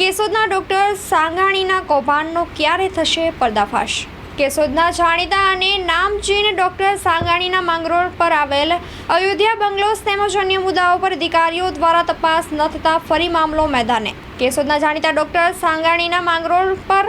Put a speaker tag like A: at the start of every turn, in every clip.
A: કેશોદના doctor સાંગાણીના કૌભાંડનો ક્યારે થશે પર્દાફાશ? કેશોદના જાણીતા અને નામચીન ડોક્ટર સાંગાણીના માંગરોળ પર આવેલ અયોધ્યા બંગલોસ તેમજ અન્ય મુદ્દાઓ પર અધિકારીઓ દ્વારા તપાસ ન થતાં ફરી મામલો મેદાને. કેશોદના જાણીતા ડોક્ટર સાંગાણીના માંગરોળ પર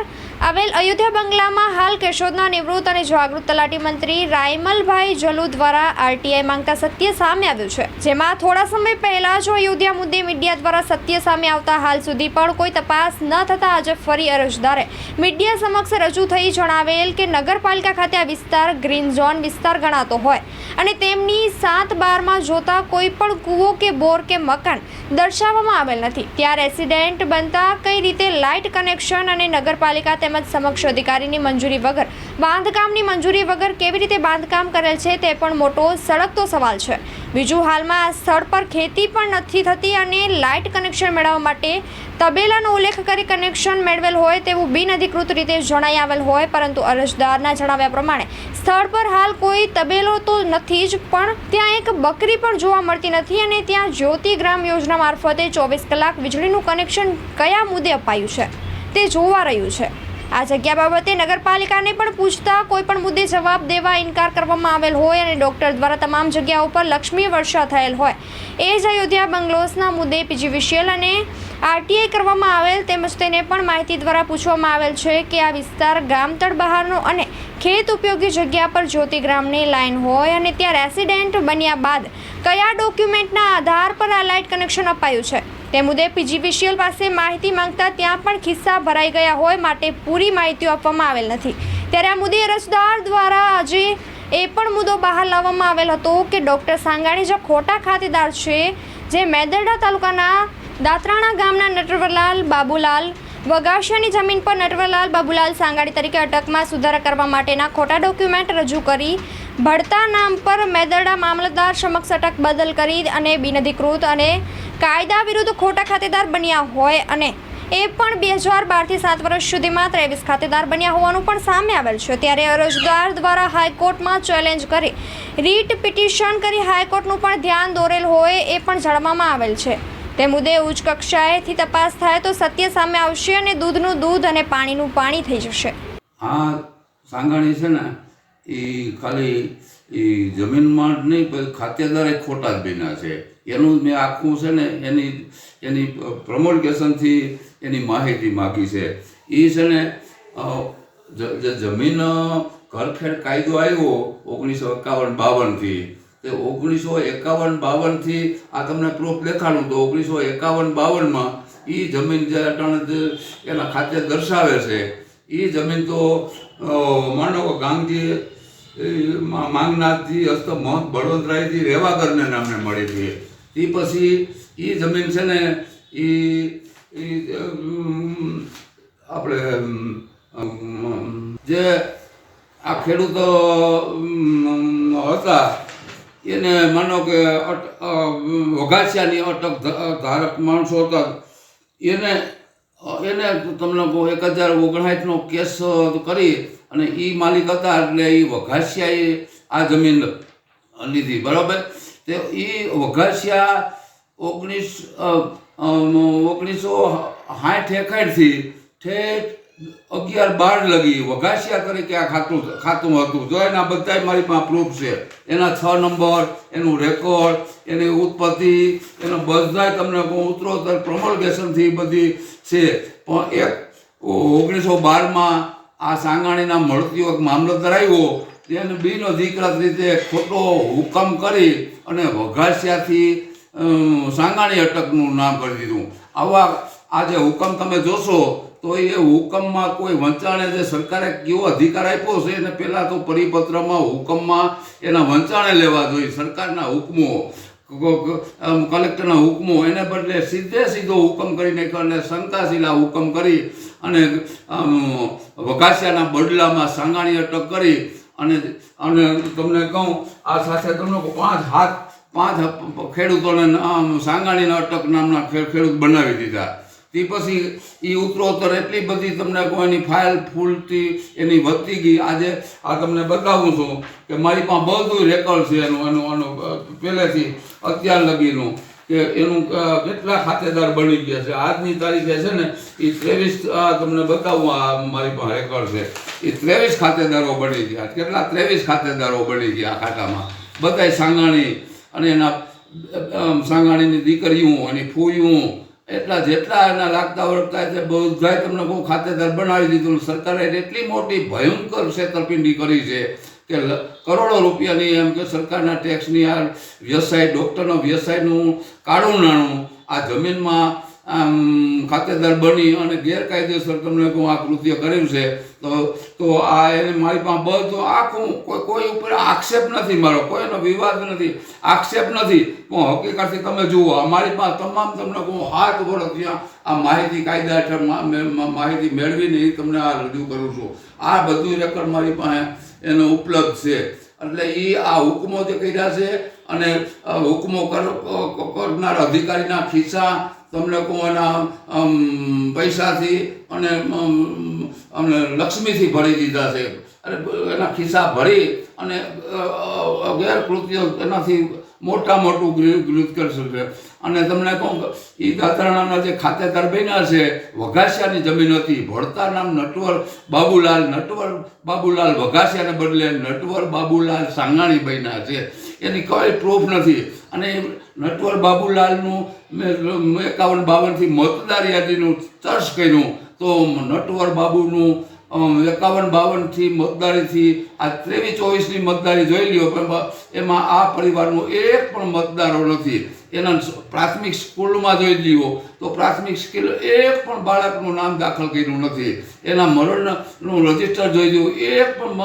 A: આવેલ અયોધ્યા બંગલામાં હાલ કેશોદના નિવૃત્ત અને જાગૃત તલાટી મંત્રી રાયમલભાઈ જલુ દ્વારા આરટીઆઈ માંગતા સત્ય સામે આવ્યું છે. જેમાં થોડા સમય પહેલા જો અયોધ્યા મુદ્દે મીડિયા દ્વારા સત્ય સામે આવતા હાલ સુધી પણ કોઈ તપાસ ન થતાં આજે ફરી અરજદારે મીડિયા સમક્ષ રજૂ થઈ જણાવેલ કે નગરપાલિકા ખાતે આ વિસ્તાર ગ્રીન ઝોન વિસ્તાર ગણાતો હોય અને તેમની સાત બારમાં જોતા કોઈ પણ કૂવો કે બોર કે મકાન દર્શાવવામાં આવેલ નથી. ત્યાં રેસિડેન્ટ બનતા કઈ રીતે લાઇટ કનેક્શન અને નગરપાલિકા તેમજ સમક્ષ અધિકારીની મંજૂરી વગર. બાંધકામની મંજૂરી વગર કેવી રીતે બાંધકામ કરેલ છે તે પણ મોટો સળગતો સવાલ છે. બીજું હાલમાં આ સ્થળ પર ખેતી પણ નથી થતી અને લાઇટ કનેક્શન મેળવવા માટે તબેલાનો ઉલ્લેખ કરી કનેક્શન મેળવેલ હોય તેવું બિનઅધિકૃત રીતે જણાઈ આવેલ હોય, પરંતુ અરજદારના જણાવ્યા પ્રમાણે સ્થળ પર હાલ કોઈ તબેલો તો નથી જ, પણ ત્યાં એક બકરી પણ જોવા મળતી નથી અને ત્યાં જ્યોતિ ગ્રામ યોજના મારફતે ચોવીસ કલાક વીજળીનું કનેક્શન કયા મુદ્દે અપાયું છે તે જોવા રહ્યું છે. આ જગ્યા બાબતે નગરપાલિકાને પણ પૂછતા કોઈ પણ મુદ્દે જવાબ દેવા ઇનકાર કરવામાં આવેલ હોય અને ડોક્ટર દ્વારા તમામ જગ્યાઓ પર લક્ષ્મી વર્ષા થયેલ હોય. એ જ અયોધ્યા બંગલોસના મુદ્દે પીજીવીસીએલ અને આરટીઆઈ કરવામાં આવેલ તેમજ તેને પણ માહિતી દ્વારા પૂછવામાં આવેલ છે કે આ વિસ્તાર ગામતળ બહારનો અને ખેત ઉપયોગી જગ્યા પર જ્યોતિગ્રામની લાઇન હોય અને ત્યાં રેસિડેન્ટ બન્યા બાદ કયા ડોક્યુમેન્ટના આધાર પર આ લાઇટ કનેક્શન અપાયું છે? તે મુદ્દે પીજીવીસીએલ પાસે માહિતી માંગતા ત્યાં પણ ખિસ્સા ભરાઈ ગયા હોય માટે પૂરી માહિતીઓ આપવામાં આવેલ નથી. ત્યારે આ મુદ્દે અરજદાર દ્વારા આજે એ પણ મુદ્દો બહાર લાવવામાં આવેલ હતો કે ડૉક્ટર સાંગાણી જે ખોટા ખાતેદાર છે, જે મેદરડા તાલુકાના દાત્રાણા ગામના નટવરલાલ બાબુલાલ વગાસિયાની જમીન પર નટવરલાલ બાબુલાલ સાંગાડી તરીકે અટકમાં સુધારા કરવા માટેના ખોટા ડોક્યુમેન્ટ રજૂ કરી. ભડતા નામ પર મેદરડા મામલતદાર સમક્ષ અટક બદલ કરી અને બિનઅધિકૃત અને કાયદા વિરુદ્ધ ખોટા ખાતેદાર બન્યા હોય અને એ પણ બે હજાર બારથી સાત વર્ષ સુધીમાં ત્રેવીસ ખાતેદાર બન્યા હોવાનું પણ સામે આવેલ છે. ત્યારે અરજદાર દ્વારા હાઈકોર્ટમાં ચેલેન્જ કરી રીટ પિટિશન કરી હાઈકોર્ટનું પણ ધ્યાન દોરેલ હોય એ પણ જાણવામાં આવેલ છે. તે મુદ્દે ઉચ્ચ કક્ષાએથી તપાસ થાય તો સત્ય સામે આવશે અને દૂધનું દૂધ અને પાણીનું પાણી થઈ જશે.
B: આ સાંગાણી છે ને, એ ખાલી એ જમીનમાં જ નહીં ખાતેદારે ખોટા જ બન્યા છે. એનું મેં આખું છે ને, એની એની પ્રમોલિકેશનથી એની માહિતી માગી છે. એ છે ને જમીન, ઘરખેડ કાયદો આવ્યો, ઓગણીસો એકાવન બાવનથી તે ઓગણીસો એકાવન બાવનથી આ તમને પ્રૂફ દેખાડું તો ઓગણીસો એકાવન બાવનમાં એ જમીન જે અટણ એના ખાતે દર્શાવે છે એ જમીન તો માનો ગાંધી માંગનાથજી, હસ્ત મહંત બળવંતરાયજી રેવાગરને નામને મળી હતી. એ પછી એ જમીન છે ને એ આપણે જે આ ખેડૂતો હતા એને માનો કે વઘાસિયાની અટક ધારક માણસો હતા. એને એને તમને કહું, એક હજાર ઓગણસાઠનો કેસ કરી અને એ માલિક હતા એટલે એ વઘાસિયાએ આ જમીન લીધી, બરાબર? તે એ વઘાસિયા ઓગણીસ ઓગણીસો સાઠ એકાઠથી ઠેઠ અગિયાર બાર લગી વઘાસિયા તરીકે આ ખાતું ખાતું હતું. જો એના બધાય મારી પાસે પ્રૂફ છે. એના છ નંબર એનું રેકોર્ડ એની ઉત્પત્તિ, એનો બધાય તમને ઉત્તરોત્તર પ્રમોલગેશનથી બધી છે. પણ એક ઓગણીસો બારમાં આ સાંગાણીના મળતી વખત મામલતદાર આવ્યો. તેને બિન અધિકૃત રીતે ખોટો હુકમ કરી અને વઘાસિયાથી સાંગાણી અટકનું નામ કરી દીધું. આવા આ જે હુકમ તમે જોશો તો એ હુકમમાં કોઈ વંચાણે જે સરકારે કેવો અધિકાર આપ્યો છે એને પહેલાં તો પરિપત્રમાં હુકમમાં એના વંચાણે લેવા જોઈએ. સરકારના હુકમો કલેક્ટરના હુકમો, એને બદલે સીધે સીધો હુકમ કરીને અને શંકાશીલા હુકમ કરી અને વઘાસિયાના બદલામાં સાંગાણી અટક કરી અને અને તમને કહું, આ સાથે તમને પાંચ હાથ, પાંચ ખેડૂતોને સાંગાણીના અટક નામના ખેડૂત બનાવી દીધા. તે પછી એ ઉત્તરોત્તર એટલી બધી તમને કોઈની ફાઇલ ફૂલતી, એની વધતી ગઈ. આજે આ તમને બતાવું છું કે મારી પાસે બધું રેકોર્ડ છે એનું એનું એનું પહેલેથી અત્યાર લગીનું કે એનું કેટલા ખાતેદાર બની ગયા છે. આજની તારીખે છે ને એ ત્રેવીસ તમને બતાવું આ મારી પાસે રેકોર્ડ છે. એ ત્રેવીસ ખાતેદારો બની ગયા. કેટલા ત્રેવીસ ખાતેદારો બની ગયા ખાતામાં? બધાય સાંગાણી અને એના સાંગાણીની દીકરીઓ, એની ફૂયું એટલા જેટલા એના લાગતા વળગતા છે બધાય તમને બહુ ખાતેદાર બનાવી દીધું. સરકારે એટલી મોટી ભયંકર છેતરપિંડી કરી છે કે કરોડો રૂપિયાની એમ કે સરકારના ટેક્સની આ વ્યવસાય ડૉક્ટરનો વ્યવસાયનું કાળું નાણું આ જમીનમાં આમ ખાતેદાર બની અને ગેરકાયદેસર તમને કહું આ કૃત્ય કર્યું છે, તો તો આ એને મારી પાસે બધું આખું, કોઈ કોઈ ઉપર આક્ષેપ નથી મારો, કોઈનો વિવાદ નથી, આક્ષેપ નથી. હું હકીકતથી તમે જુઓ મારી પાસે તમામ તમને કહું, હાથ વર્ષ ત્યાં આ માહિતી કાયદા હેઠળ માહિતી મેળવીને તમને આ રજૂ કરું છું. આ બધું રેકર્ડ મારી પાસે એનો ઉપલબ્ધ છે. એટલે એ આ હુકમો જે કર્યા છે અને હુકમો કર- કરનાર અધિકારીના ખિસ્સા તમને કુવાના પૈસાથી અને લક્ષ્મીથી ભરી દીધા છે. અને એના ખિસ્સા ભરી અને ગેરકૃત્ય એનાથી મોટા મોટું ગૃહ કરશું છે અને તમને કહું એ દાતરાણાના જે ખાતેદાર બન્યા છે, વઘાસિયાની જમીન હતી. ભળતા નામ નટવર, બાબુલાલ નટવર, બાબુલાલ વઘાસિયાને બદલે નટવર બાબુલાલ સાંગાણી બન્યા છે. એની કોઈ પ્રૂફ નથી. અને નટવર બાબુલાલનું મેં એકાવન બાવનથી મતદાર યાદીનું તર્સ કર્યું. તો નટવર બાબુનું એકાવન, બાવનથી મતદારીથી, આ ત્રેવીસ ચોવીસની મતદારી જોઈ લ્યો, પણ એમાં આ પરિવારનો એક પણ મતદારો નથી. એના પ્રાથમિક સ્કૂલમાં જોઈ લ્યો, તો પ્રાથમિક સ્કૂલ એક પણ બાળકનું નામ દાખલ કર્યું નથી. એના મરણનું રજિસ્ટર જોઈ લ્યો, એક પણ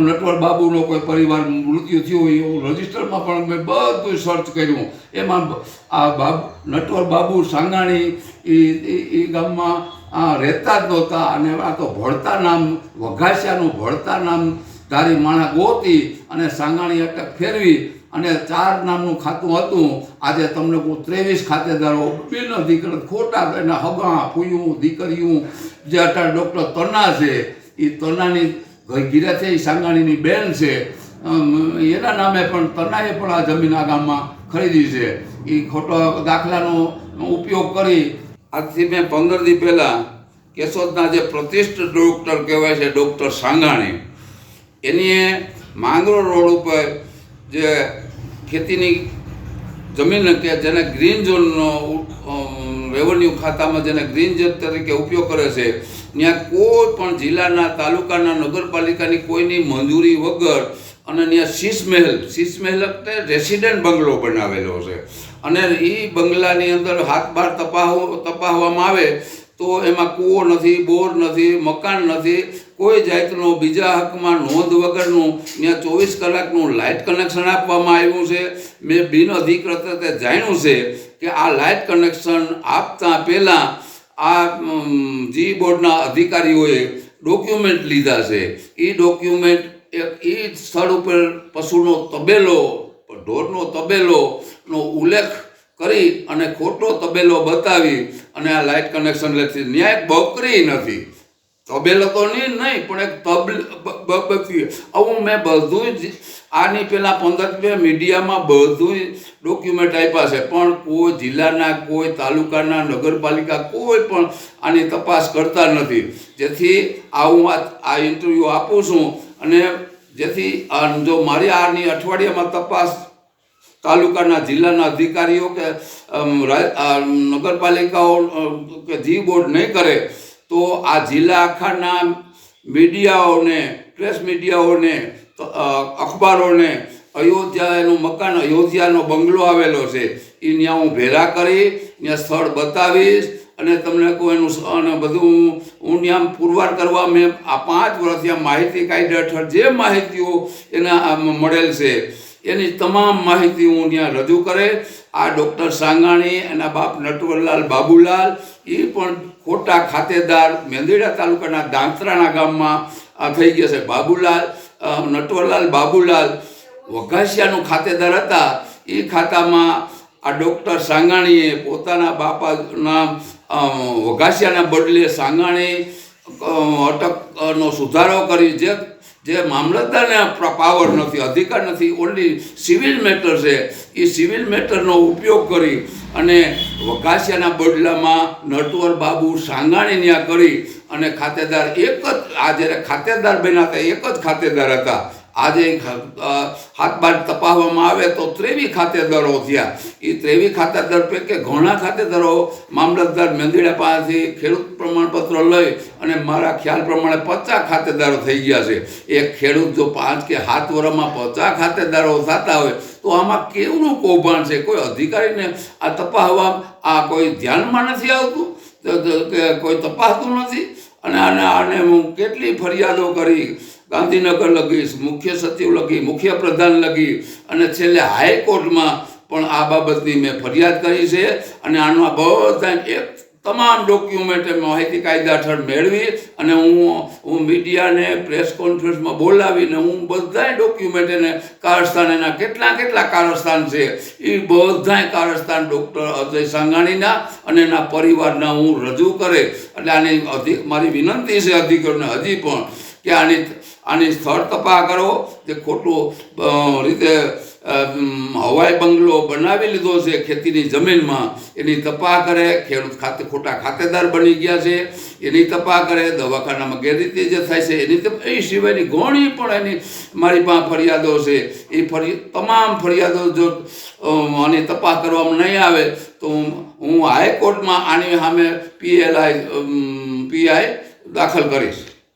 B: નટવર બાબુનો કોઈ પરિવાર મૃત્યુ થયું હોય એવું રજિસ્ટરમાં પણ મેં બધું સર્ચ કર્યું. એમાં આ બાબુ, નટવર બાબુ સાંગાણી એ ગામમાં રહેતા જ નહોતા અને આ તો ભળતા નામ, વઘાસિયાનું ભળતા નામ, ધારી માણા ગોતી અને સાંગાણી અટક ફેરવી અને ચાર નામનું ખાતું હતું. આજે તમને હું ત્રેવીસ ખાતેદારો, બિન દીકરા, ખોટા એના હગા, ફૂયું, દીકરીયું, જે અત્યારે ડૉક્ટર તન્ના છે એ તન્નાની ગીરા છે એ સાંગાણીની બેન છે. એના નામે પણ તન્નાએ પણ આ જમીન આ ગામમાં ખરીદી છે. એ ખોટો દાખલાનો ઉપયોગ કરી આજથી મેં પંદર દી પહેલાં કેશોદના જે પ્રતિષ્ઠિત ડૉક્ટર કહેવાય છે, ડૉક્ટર સાંગાણી એની માંગરો રોડ ઉપર જે ખેતીની જમીન કે જેને ગ્રીન ઝોનનો રેવન્યુ ખાતામાં જેને ગ્રીન ઝોન તરીકે ઉપયોગ કરે છે, ત્યાં કોઈ પણ જિલ્લાના, તાલુકાના, નગરપાલિકાની કોઈની મંજૂરી વગર અને ત્યાં શીશ મહેલ શીશ મહેલ એટલે રેસિડેન્ટ બંગલો બનાવેલો છે. અને એ બંગલાની અંદર હાથ બાર તપાહો તપાવવામાં આવે તો એમાં કૂવો નથી, બોર નથી, મકાન નથી, કોઈ જાતનો બીજા હકમાં નોંધ વગરનું ત્યાં ચોવીસ કલાકનું લાઇટ કનેક્શન આપવામાં આવ્યું છે. મેં બિન અધિકૃત રીતે જાણ્યું છે કે આ લાઇટ કનેક્શન આપતા પહેલાં આ જી બોર્ડના અધિકારીઓએ ડોક્યુમેન્ટ લીધા છે. એ ડોક્યુમેન્ટ એ સ્થળ ઉપર પશુનો તબેલો ઢોરનો તબેલોનો ઉલ્લેખ કરી અને ખોટો તબેલો બતાવી અને આ લાઇટ કનેક્શન લેતી ન્યાય બકરી નથી. તબેલો તો નહીં નહીં, પણ એક તબલ બકરી. આવું મેં બધું જ આની પહેલાં પંદર મીડિયામાં બધું ડોક્યુમેન્ટ આપ્યા છે. પણ કોઈ જિલ્લાના, કોઈ તાલુકાના, નગરપાલિકા કોઈ પણ આની તપાસ કરતા નથી. જેથી આ હું આ આ ઇન્ટરવ્યૂ આપું છું અને જેથી જો મારી આની અઠવાડિયામાં તપાસ તાલુકાના જિલ્લાના અધિકારીઓ કે નગરપાલિકાઓ કે જી બોર્ડ નહીં કરે, તો આ જિલ્લા આખાના મીડિયાઓને, પ્રેસ મીડિયાઓને અખબારોને અયોધ્યા એનું મકાન, અયોધ્યાનો બંગલો આવેલો છે એ ત્યાં હું ભેરા કરી ત્યાં સ્થળ બતાવીશ અને તમને કોઈ એનું અને બધું હું ત્યાં પુરવાર કરવા મેં આ પાંચ વર્ષ ત્યાં માહિતી કાયદા હેઠળ જે માહિતીઓ એના મળેલ છે એની તમામ માહિતી હું ત્યાં રજૂ કરે. આ ડૉક્ટર સાંગાણી એના બાપ નટવરલાલ બાબુલાલ એ પણ ખોટા ખાતેદાર મેંદરડા તાલુકાના દાંતરાણા ગામમાં આ થઈ ગયા છે. બાબુલાલ નટવરલાલ બાબુલાલ વઘાસિયાનું ખાતેદાર હતા. એ ખાતામાં આ ડૉક્ટર સાંગાણીએ પોતાના બાપાના વઘાસિયાના બદલે સાંગાણી અટકનો સુધારો કરી, જે જે મામલતદારને પાવર નથી, અધિકાર નથી ઓનલી સિવિલ મેટર છે. એ સિવિલ મેટરનો ઉપયોગ કરી અને વઘાસિયાના બદલામાં નટવર બાબુ સાંગાણી ત્યાં કરી અને ખાતેદાર એક જ આ જ્યારે ખાતેદાર બન્યા હતા, એક જ ખાતેદાર હતા. આજે હાથ બાર તપાવવામાં આવે તો ત્રેવી ખાતેદારો થયા. એ ત્રેવી ખાતેદાર પૈકી ઘણા ખાતેદારો મામલતદાર મેંદીડા પાસેથી ખેડૂત પ્રમાણપત્ર લઈ અને મારા ખ્યાલ પ્રમાણે પચાસ ખાતેદારો થઈ ગયા છે. એક ખેડૂત જો પાંચ કે સાત વર્ષમાં પચાસ ખાતેદારો થતા હોય તો આમાં કેવનું કૌભાંડ છે? કોઈ અધિકારીને આ તપાવવા આ કોઈ ધ્યાનમાં નથી આવતું? કોઈ તપાસતું નથી? અને આને આને હું કેટલી ફરિયાદો કરી? ગાંધીનગર લગીશ મુખ્ય સચિવ લગી, મુખ્ય પ્રધાન લગી અને છેલ્લે હાઈકોર્ટમાં પણ આ બાબતની મેં ફરિયાદ કરી છે અને આનો બધા એક તમામ ડોક્યુમેન્ટ માહિતી કાયદા હેઠળ મેળવી અને હું હું મીડિયાને, પ્રેસ કોન્ફરન્સમાં બોલાવીને હું બધાય ડોક્યુમેન્ટ એને કારસ્થાન, એના કેટલા કેટલા કારસ્થાન છે, એ બધાય કારસ્થાન ડૉક્ટર અજય સાંગાણીના અને એના પરિવારના હું રજૂ કરે. એટલે આની અધિક મારી વિનંતી છે અધિકારીને હજી પણ કે આની આની સ્થળ તપાસ કરો જે ખોટું રીતે હવાઈ બંગલો બનાવી લીધો છે ખેતીની જમીનમાં એની તપાસ કરે. ખેડૂત ખાતે ખોટા ખાતેદાર બની ગયા છે. એની તપાસ કરે. દવાખાનામાં ગેરરીતિ જે થાય છે એની એ સિવાયની ઘણી પણ એની મારી પાસે ફરિયાદો છે. એ ફરી તમામ ફરિયાદો જો અ, આની તપાસ કરવામાં નહીં આવે તો હું હાઈકોર્ટમાં આની સામે પીએલઆઈ પીઆઈ દાખલ કરીશ.